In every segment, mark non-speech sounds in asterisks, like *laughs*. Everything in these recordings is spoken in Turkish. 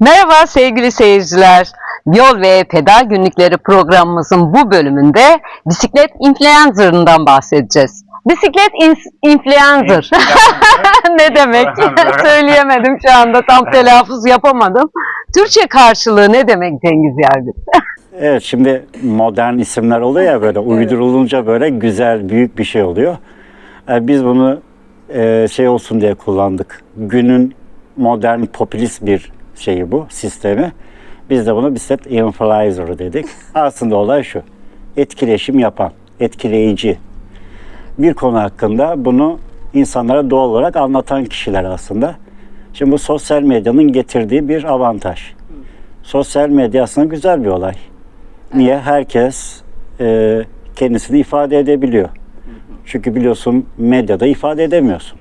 Merhaba sevgili seyirciler. Yol ve Pedal Günlükleri programımızın bu bölümünde bisiklet influencer'ından bahsedeceğiz. Bisiklet influencer. *laughs* ne demek? *laughs* Söyleyemedim şu anda tam telaffuz yapamadım. Türkçe karşılığı ne demek Cengiz Yargıç? *laughs* Evet şimdi modern isimler oluyor ya böyle uydurulunca böyle güzel büyük bir şey oluyor. E, biz bunu e, şey olsun diye kullandık. Günün modern popülist bir şeyi bu sistemi. Biz de bunu bisiklet influencer dedik. *laughs* Aslında olay şu. Etkileşim yapan, etkileyici bir konu hakkında bunu insanlara doğal olarak anlatan kişiler aslında. Şimdi bu sosyal medyanın getirdiği bir avantaj. Sosyal medya aslında güzel bir olay. Niye? Herkes e, kendisini ifade edebiliyor. Çünkü biliyorsun medyada ifade edemiyorsun.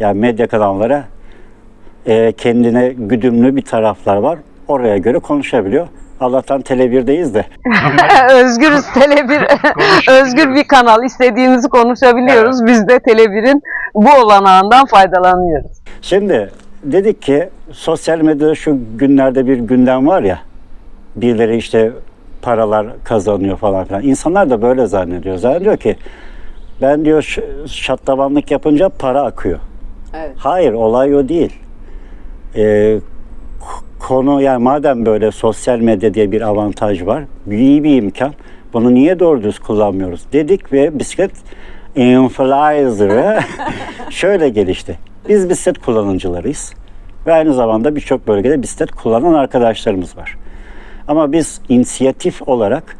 Yani medya kanallara e, kendine güdümlü bir taraflar var. Oraya göre konuşabiliyor. Allah'tan Tele1'deyiz de. *laughs* Özgürüz Tele1. Özgür bir kanal. İstediğimizi konuşabiliyoruz. Biz de Tele1'in bu olanağından faydalanıyoruz. Şimdi dedik ki sosyal medyada şu günlerde bir gündem var ya birileri işte paralar kazanıyor falan filan. İnsanlar da böyle zannediyor. Zannediyor ki ben diyor ş- şaklabanlık yapınca para akıyor. Evet. Hayır olay o değil. K- konu yani madem böyle sosyal medya diye bir avantaj var, iyi bir imkan. Bunu niye doğru düz kullanmıyoruz dedik ve bisiklet influencer'ı *laughs* şöyle gelişti. Biz bisiklet kullanıcılarıyız ve aynı zamanda birçok bölgede bisiklet kullanan arkadaşlarımız var. Ama biz inisiyatif olarak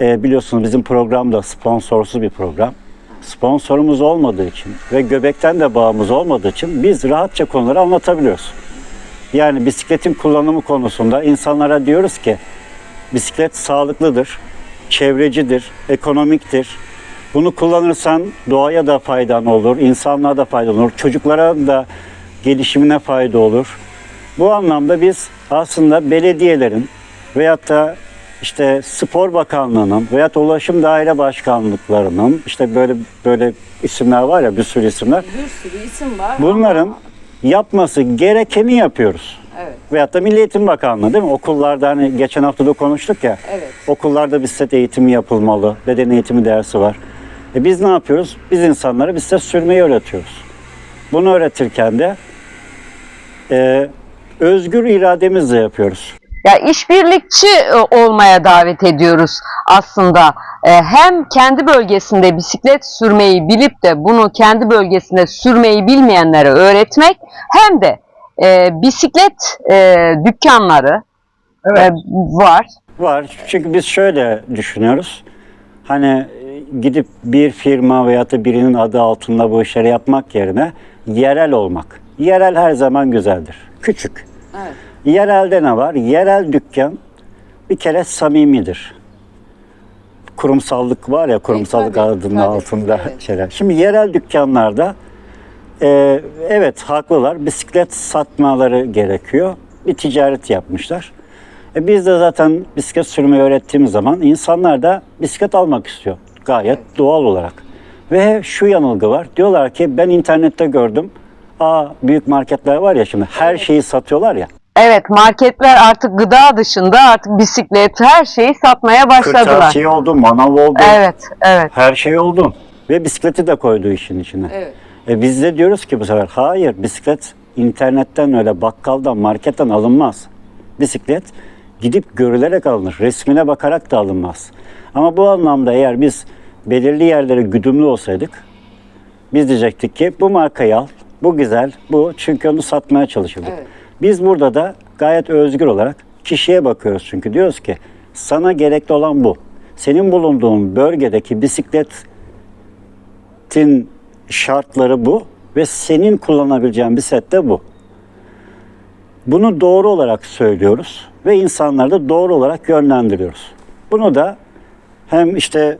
e, biliyorsunuz bizim program da sponsorsuz bir program. Sponsorumuz olmadığı için ve göbekten de bağımız olmadığı için biz rahatça konuları anlatabiliyoruz. Yani bisikletin kullanımı konusunda insanlara diyoruz ki bisiklet sağlıklıdır, çevrecidir, ekonomiktir. Bunu kullanırsan doğaya da faydan olur, insanlığa da fayda olur, çocuklara da gelişimine fayda olur. Bu anlamda biz aslında belediyelerin veyahut da işte Spor Bakanlığı'nın veyahut Ulaşım Daire Başkanlıklarının işte böyle böyle isimler var ya bir sürü isimler. Bir sürü isim var. Bunların yapması gerekeni yapıyoruz. Evet. Veyahut da Milli Eğitim Bakanlığı değil mi? Okullarda hani geçen hafta da konuştuk ya. Evet. Okullarda bisiklet eğitimi yapılmalı. Beden eğitimi dersi var. E biz ne yapıyoruz? Biz insanlara bisiklet sürmeyi öğretiyoruz. Bunu öğretirken de e, özgür irademizle yapıyoruz. Ya işbirlikçi e, olmaya davet ediyoruz aslında. E, Hem kendi bölgesinde bisiklet sürmeyi bilip de bunu kendi bölgesinde sürmeyi bilmeyenlere öğretmek hem de e, bisiklet e, dükkanları e, var. Var. Çünkü biz şöyle düşünüyoruz. Hani gidip bir firma veya da birinin adı altında bu işleri yapmak yerine yerel olmak. Yerel her zaman güzeldir. Küçük. Evet. Yerelde ne var? Yerel dükkan bir kere samimidir. Kurumsallık var ya kurumsallık tabii, adının tabii, altında evet. şeyler. Şimdi yerel dükkanlarda e, evet haklılar bisiklet satmaları gerekiyor. Bir ticaret yapmışlar. E, biz de zaten bisiklet sürmeyi öğrettiğimiz zaman insanlar da bisiklet almak istiyor. Gayet doğal olarak. Ve şu yanılgı var. Diyorlar ki ben internette gördüm. Aa büyük marketler var ya şimdi her şeyi satıyorlar ya. Evet marketler artık gıda dışında artık bisiklet her şeyi satmaya başladılar. Kırtasiye oldu, manav oldu. Evet, evet. Her şey oldu. Ve bisikleti de koydu işin içine. Evet. E biz de diyoruz ki bu sefer hayır bisiklet internetten öyle bakkaldan marketten alınmaz. Bisiklet gidip görülerek alınır. Resmine bakarak da alınmaz. Ama bu anlamda eğer biz belirli yerlere güdümlü olsaydık biz diyecektik ki bu markayı al, bu güzel, bu çünkü onu satmaya çalışırdık. Evet. Biz burada da gayet özgür olarak kişiye bakıyoruz çünkü diyoruz ki sana gerekli olan bu. Senin bulunduğun bölgedeki bisikletin şartları bu ve senin kullanabileceğin bisiklet de bu. Bunu doğru olarak söylüyoruz ve insanları da doğru olarak yönlendiriyoruz. Bunu da hem işte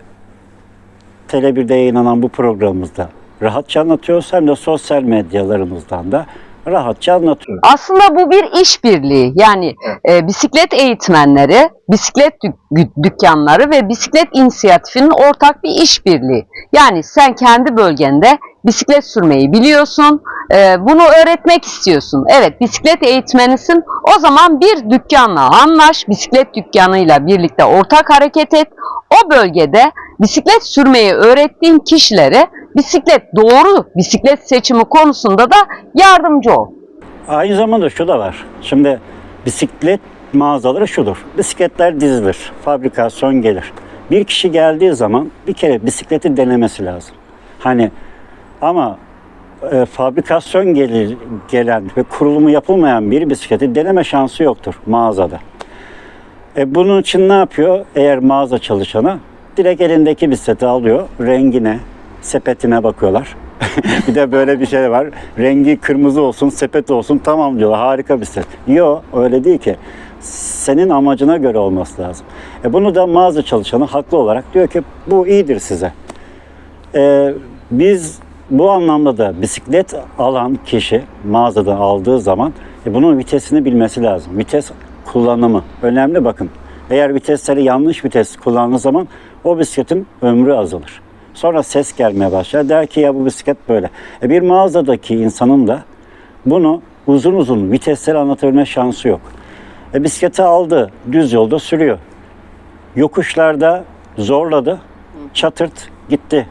Tele1'de yayınlanan bu programımızda rahatça anlatıyoruz hem de sosyal medyalarımızdan da rahatça anlatıyoruz. Aslında bu bir işbirliği. Yani e, bisiklet eğitmenleri, bisiklet dük- dükkanları ve bisiklet inisiyatifinin ortak bir işbirliği. Yani sen kendi bölgende bisiklet sürmeyi biliyorsun. Ee, bunu öğretmek istiyorsun. Evet bisiklet eğitmenisin. O zaman bir dükkanla anlaş. Bisiklet dükkanıyla birlikte ortak hareket et. O bölgede bisiklet sürmeyi öğrettiğin kişilere bisiklet doğru bisiklet seçimi konusunda da yardımcı ol. Aynı zamanda şu da var. Şimdi bisiklet mağazaları şudur. Bisikletler dizilir. Fabrikasyon gelir. Bir kişi geldiği zaman bir kere bisikleti denemesi lazım. Hani ama e, fabrikasyon gelir, gelen ve kurulumu yapılmayan bir bisikleti deneme şansı yoktur mağazada. E, bunun için ne yapıyor? Eğer mağaza çalışanı direkt elindeki bisikleti alıyor, rengine, sepetine bakıyorlar. *laughs* bir de böyle bir şey var. Rengi kırmızı olsun, sepet olsun tamam diyorlar. Harika bisiklet. Yok öyle değil ki. Senin amacına göre olması lazım. E, bunu da mağaza çalışanı haklı olarak diyor ki bu iyidir size. Ee, biz bu anlamda da bisiklet alan kişi mağazadan aldığı zaman e, bunun vitesini bilmesi lazım. Vites kullanımı önemli bakın. Eğer vitesleri yanlış vites kullandığı zaman o bisikletin ömrü azalır. Sonra ses gelmeye başlar. Der ki ya bu bisiklet böyle. E, bir mağazadaki insanın da bunu uzun uzun vitesleri anlatabilme şansı yok. E, bisikleti aldı, düz yolda sürüyor yokuşlarda zorladı. Çatırt gitti.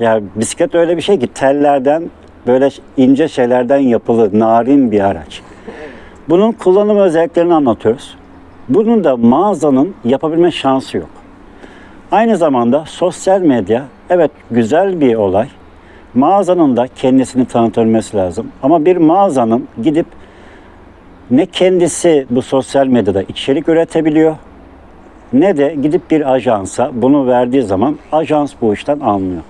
Yani bisiklet öyle bir şey ki tellerden böyle ince şeylerden yapılı narin bir araç. Bunun kullanım özelliklerini anlatıyoruz. Bunun da mağazanın yapabilme şansı yok. Aynı zamanda sosyal medya evet güzel bir olay. Mağazanın da kendisini tanıtabilmesi lazım. Ama bir mağazanın gidip ne kendisi bu sosyal medyada içerik üretebiliyor ne de gidip bir ajansa bunu verdiği zaman ajans bu işten anlıyor.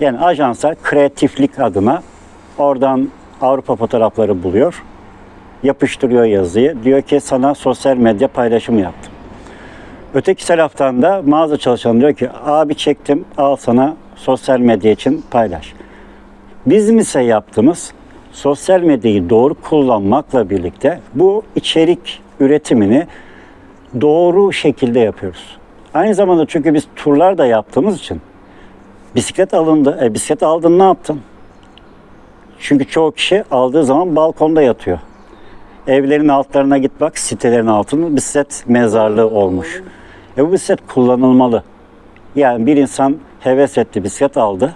Yani ajanslar kreatiflik adına oradan Avrupa fotoğrafları buluyor, yapıştırıyor yazıyı. Diyor ki sana sosyal medya paylaşımı yaptım. Öteki taraftan da mağaza çalışanı diyor ki abi çektim al sana sosyal medya için paylaş. Bizim ise yaptığımız sosyal medyayı doğru kullanmakla birlikte bu içerik üretimini doğru şekilde yapıyoruz. Aynı zamanda çünkü biz turlar da yaptığımız için bisiklet alındı. E, bisiklet aldın ne yaptın? Çünkü çoğu kişi aldığı zaman balkonda yatıyor. Evlerin altlarına git bak sitelerin altında bisiklet mezarlığı olmuş. E bu bisiklet kullanılmalı. Yani bir insan heves etti bisiklet aldı.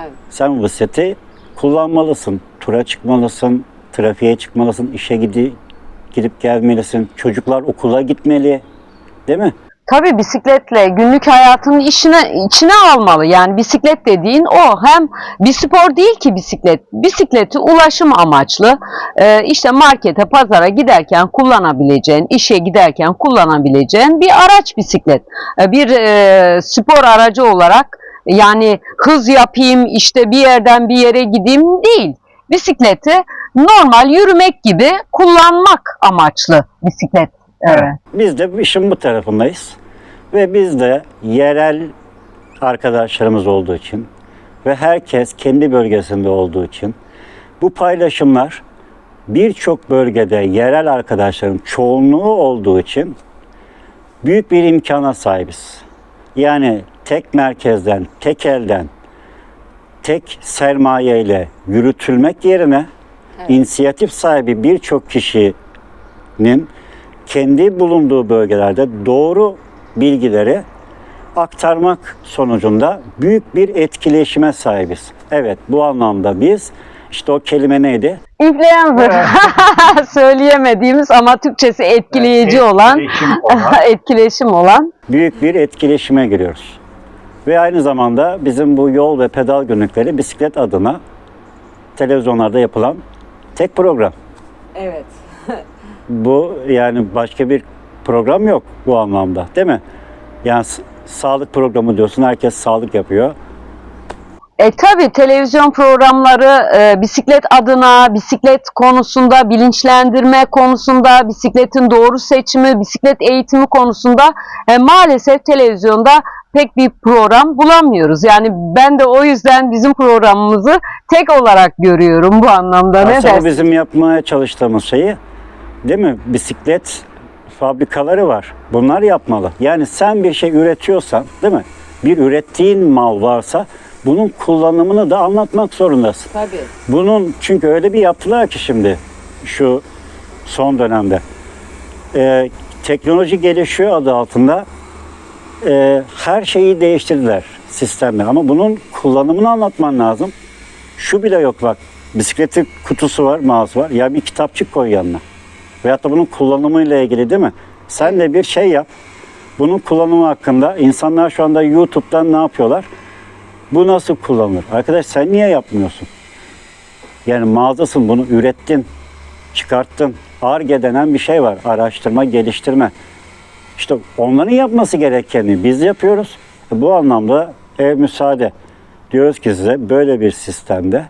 Evet. Sen bu bisikleti kullanmalısın. Tura çıkmalısın, trafiğe çıkmalısın, işe gidi, gidip gelmelisin. Çocuklar okula gitmeli. Değil mi? Tabii bisikletle günlük hayatının işine içine almalı. Yani bisiklet dediğin o. Hem bir spor değil ki bisiklet. Bisikleti ulaşım amaçlı. Ee, işte markete, pazara giderken kullanabileceğin, işe giderken kullanabileceğin bir araç bisiklet. Ee, bir e, spor aracı olarak yani hız yapayım, işte bir yerden bir yere gideyim değil. Bisikleti normal yürümek gibi kullanmak amaçlı bisiklet. Evet. Biz de işin bu tarafındayız. Ve biz de yerel arkadaşlarımız olduğu için ve herkes kendi bölgesinde olduğu için bu paylaşımlar birçok bölgede yerel arkadaşların çoğunluğu olduğu için büyük bir imkana sahibiz. Yani tek merkezden, tek elden, tek sermayeyle yürütülmek yerine inisiyatif sahibi birçok kişinin kendi bulunduğu bölgelerde doğru bilgileri aktarmak sonucunda büyük bir etkileşime sahibiz. Evet bu anlamda biz işte o kelime neydi? Influencer. *laughs* Söyleyemediğimiz ama Türkçesi etkileyici olan, Etkileşim olan. *laughs* etkileşim olan. büyük bir etkileşime giriyoruz. Ve aynı zamanda bizim bu yol ve pedal günlükleri bisiklet adına televizyonlarda yapılan tek program. Evet. Bu yani başka bir program yok bu anlamda değil mi? Yani sağlık programı diyorsun herkes sağlık yapıyor. E tabi televizyon programları e, bisiklet adına, bisiklet konusunda, bilinçlendirme konusunda, bisikletin doğru seçimi, bisiklet eğitimi konusunda e, maalesef televizyonda pek bir program bulamıyoruz. Yani ben de o yüzden bizim programımızı tek olarak görüyorum bu anlamda. Ne Aslında dersin? bizim yapmaya çalıştığımız şeyi değil mi? Bisiklet fabrikaları var. Bunlar yapmalı. Yani sen bir şey üretiyorsan değil mi? Bir ürettiğin mal varsa bunun kullanımını da anlatmak zorundasın. Tabii. Bunun çünkü öyle bir yaptılar ki şimdi şu son dönemde. Ee, teknoloji gelişiyor adı altında ee, her şeyi değiştirdiler sistemde ama bunun kullanımını anlatman lazım. Şu bile yok bak bisikletin kutusu var, mouse var. Ya bir kitapçık koy yanına. Veyahut da bunun kullanımıyla ilgili değil mi? Sen de bir şey yap. Bunun kullanımı hakkında insanlar şu anda YouTube'dan ne yapıyorlar? Bu nasıl kullanılır? Arkadaş sen niye yapmıyorsun? Yani mağazasın bunu ürettin, çıkarttın. ARGE denen bir şey var. Araştırma, geliştirme. İşte onların yapması gerekeni biz yapıyoruz. Bu anlamda ev müsaade. Diyoruz ki size böyle bir sistemde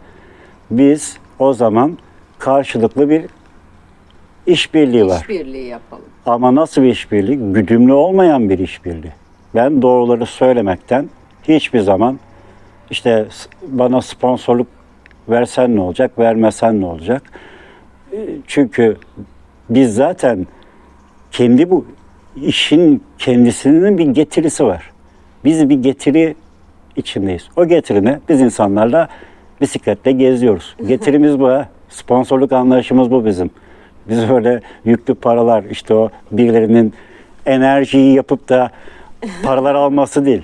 biz o zaman karşılıklı bir işbirliği var. İşbirliği yapalım. Ama nasıl bir işbirliği? Güdümlü olmayan bir işbirliği. Ben doğruları söylemekten hiçbir zaman işte bana sponsorluk versen ne olacak, vermesen ne olacak? E, Çünkü biz zaten kendi bu işin kendisinin bir getirisi var. Biz bir getiri içindeyiz. O getiri ne? Biz insanlarla bisikletle geziyoruz. *laughs* Getirimiz bu. Sponsorluk anlayışımız bu bizim. Biz öyle yüklü paralar işte o birilerinin enerjiyi yapıp da paralar alması değil.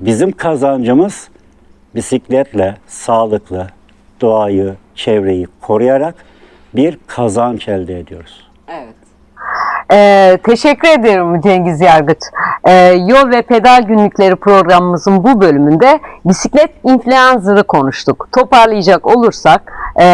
Bizim kazancımız bisikletle sağlıklı doğayı, çevreyi koruyarak bir kazanç elde ediyoruz. Evet. Ee, teşekkür ederim Cengiz Yargıç. Ee, Yol ve Pedal Günlükleri programımızın bu bölümünde bisiklet influencer'ı konuştuk. Toparlayacak olursak e,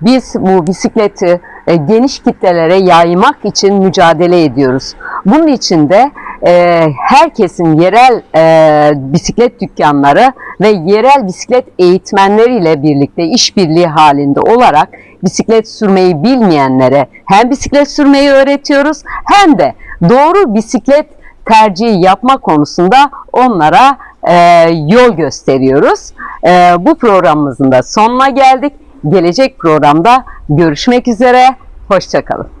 biz bu bisikleti geniş kitlelere yaymak için mücadele ediyoruz. Bunun için de e, herkesin yerel e, bisiklet dükkanları ve yerel bisiklet eğitmenleriyle birlikte işbirliği halinde olarak bisiklet sürmeyi bilmeyenlere hem bisiklet sürmeyi öğretiyoruz hem de doğru bisiklet tercihi yapma konusunda onlara e, yol gösteriyoruz. E, bu programımızın da sonuna geldik. Gelecek programda görüşmek üzere. Hoşçakalın.